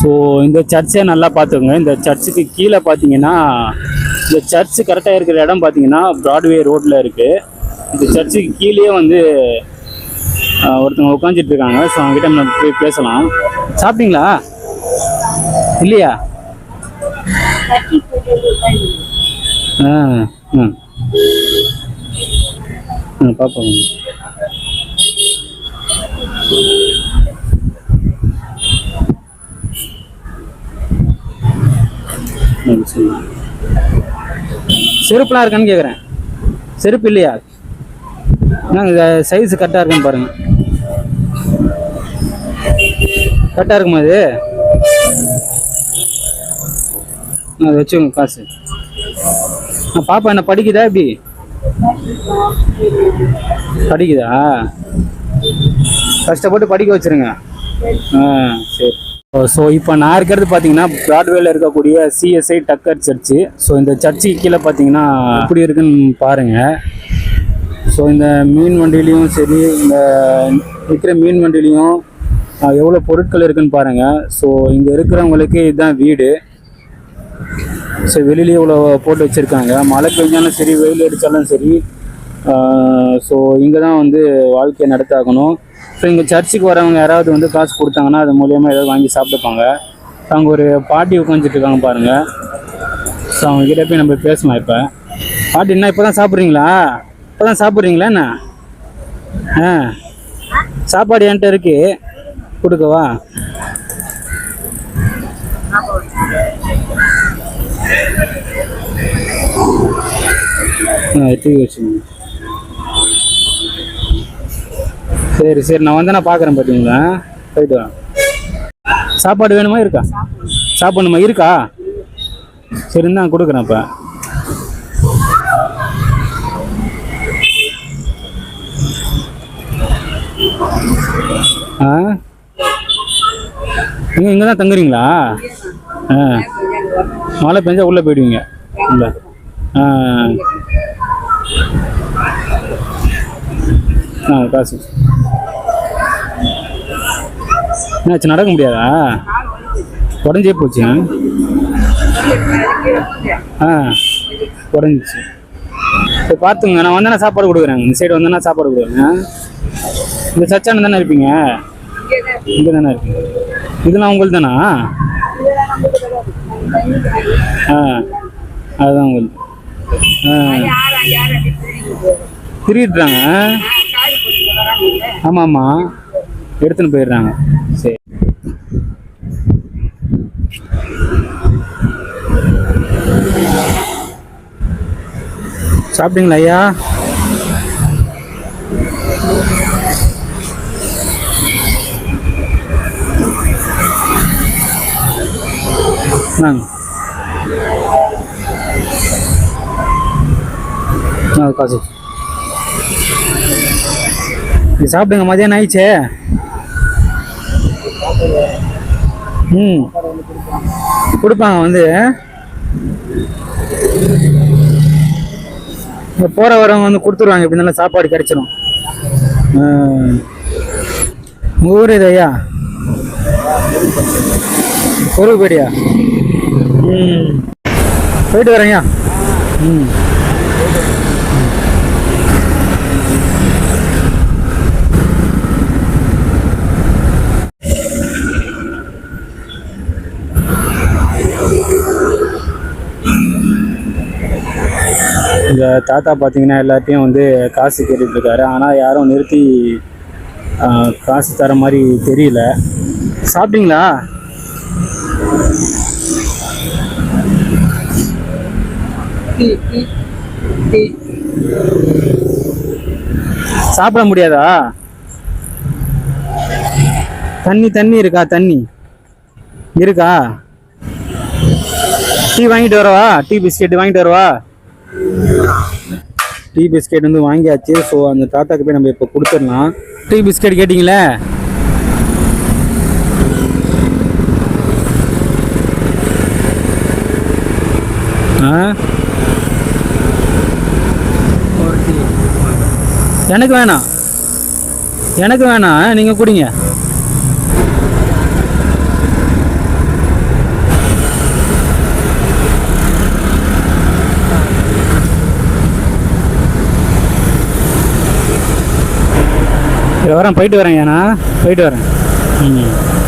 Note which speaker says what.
Speaker 1: So இந்த சர்ச்சை நல்லா பார்த்துக்கோங்க. இந்த சர்ச்சுக்கு கீழே பார்த்தீங்கன்னா இந்த சர்ச்சு கரெக்டாக இருக்கிற இடம் பார்த்தீங்கன்னா ப்ராட்வே ரோட்டில் இருக்குது இந்த சர்ச்சுக்கு கீழே வந்து ஒருத்தவங்க உட்காந்துட்டு இருக்காங்க. ஸோ அவங்ககிட்ட நம்ம போய் பேசலாம். சாப்பிட்டீங்களா? இல்லையா? ஆ ஆ ஆ பார்ப்போம் ம், சரி. செருப்புலாம் இருக்கான்னு கேட்குறேன் செருப்பு இல்லையா? நாங்கள் சைஸ் கரெக்டாக இருக்குன்னு பாருங்க. கரெக்டாக இருக்குமா இது? அது வச்சுக்கோங்க காசு. பாப்பா என்ன படிக்குதா எப்படி? படிக்குதா? கஷ்டப்பட்டு படிக்க வச்சிருங்க. ஆ சரி. ஸோ இப்போ நான் இருக்கிறது பார்த்தீங்கன்னா பிராட்வேல இருக்கக்கூடிய சிஎஸ்ஐ டக்கர் சர்ச்சு ஸோ இந்த சர்ச்சுக்கு கீழே பார்த்தீங்கன்னா எப்படி இருக்குன்னு பாருங்க. ஸோ இந்த மீன் வண்டிலையும் சரி இந்த இருக்கிற மீன் வண்டிலையும் எவ்வளோ பொருட்கள் இருக்குன்னு பாருங்கள் ஸோ இங்கே இருக்கிறவங்களுக்கு இதுதான் வீடு. ஸோ வெளியிலேயே இவ்வளோ போட்டு வச்சுருக்காங்க. மழை பெஞ்சாலும் சரி வெயில் அடித்தாலும் சரி ஸோ இங்கே தான் வந்து வாழ்க்கையை நடத்தாகணும். ஸோ இங்கே சர்ச்சுக்கு வரவங்க யாராவது வந்து காசு கொடுத்தாங்கன்னா அது மூலியமாக ஏதாவது வாங்கி சாப்பிட்டுப்பாங்க. அங்கே ஒரு பாட்டி உட்காந்துட்டு இருக்காங்க பாருங்கள் ஸோ அவங்க கிட்ட போய் நம்ம பேசலாம் இப்போ. பாட்டி என்ன இப்போ தான் சாப்பிட்றீங்களா? இப்போ தான் சாப்பிட்றீங்களா என்ன? ஆ சாப்பாடு என்கிட்ட இருக்கு. கொடுக்கவா ஆ தூக்கி வச்சுங்க சரி சரி நான் வந்து நான் பார்க்குறேன் பார்த்தீங்களா போயிட்டு வரேன் சாப்பாடு வேணுமா இருக்கா? சாப்பிடணுமா இருக்கா? சரி நான் கொடுக்குறேன் இப்போ ஆ? நீங்கள் இங்கே தான் தங்குறீங்களா? ஆ. மழை பெஞ்சா உள்ளே போயிடுவீங்க. இல்லை ஆ. ஆ காசு. என்னாச்சு நடக்க முடியாதா? உடஞ்சே போச்சு ஆ உடஞ்சிச்சு. இப்போ பார்த்துங்க. நான் வந்தேன்னா சாப்பாடு கொடுக்குறேன் இந்த சைடு வந்தேன்னா சாப்பாடு கொடுக்குறேன் இந்த சச்சான தானே இருப்பீங்க? இங்கே தானே இருப்பீங்க. இதெல்லாம் உங்களுக்கு தானா ஆ அதுதான் உங்களுக்கு ஆ. திருடுறாங்க ஆமாம் ஆமாம் எடுத்துன்னு போயிடுறாங்க. சரி. சாப்பிட்டீங்களா ஐயா? நாங்க ஆ காசு. நீ சாப்பிடுங்க மதியானம் ஆயிடுச்சே. ம். கொடுப்பாங்க வந்து. போகிற வரவங்க வந்து கொடுத்துருவாங்க இப்படி நல்லா சாப்பாடு கிடைச்சிடும் உங்கள் ஊர் இது ஐயா? பொருள்படியா ம். போயிட்டு வரேங்க ம். இந்த தாத்தா பார்த்தீங்கன்னா எல்லாத்தையும் வந்து காசு கேட்டுட்டு இருக்காரு ஆனால் யாரும் நிறுத்தி காசு தர மாதிரி தெரியல. சாப்பிட்டீங்களா? சாப்பிட முடியாதா? தண்ணி தண்ணி இருக்கா? தண்ணி இருக்கா? டீ வாங்கிட்டு வரவா? டீ பிஸ்கெட் வாங்கிட்டு வரவா? டீ பிஸ்கெட் வந்து வாங்கியாச்சு. ஸோ அந்த தாத்தாக்கு போய் நம்ம இப்போ கொடுத்துடலாம். டீ பிஸ்கெட் கேட்டிங்களே? ஆ? எனக்கு வேணாம். எனக்கு வேணாம். நீங்கள் குடிங்க. சரி வரேன். போயிட்டு வரேன் ஏன்னா. போயிட்டு வரேன். ம்.